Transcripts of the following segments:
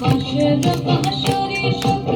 放学的放学的声。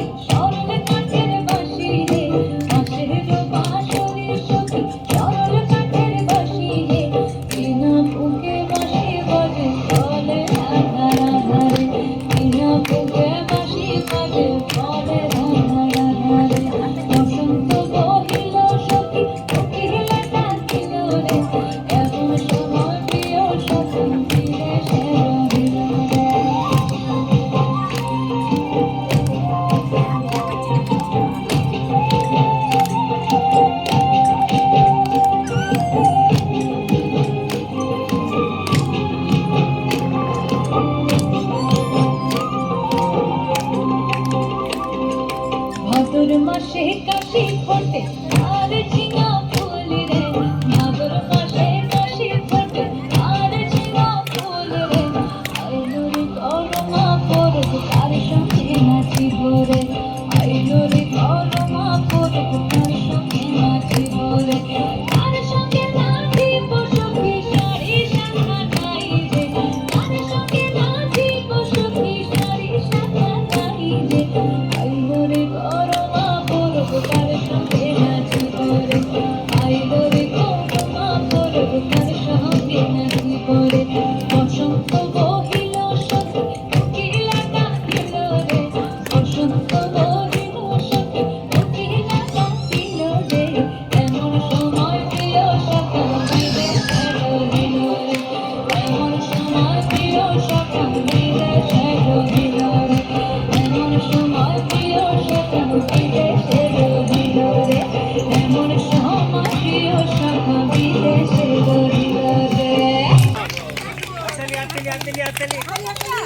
কাশি ফোটে, আর ঝিঙা ফুল রে। ভাদর মাসে কাশি ফোটে, আর ঝিঙা ফুল রে। আইনুরি করমা পরব, তার সঙ্গে নাচিব রে। আইনুরি Thank you. 这里，这里。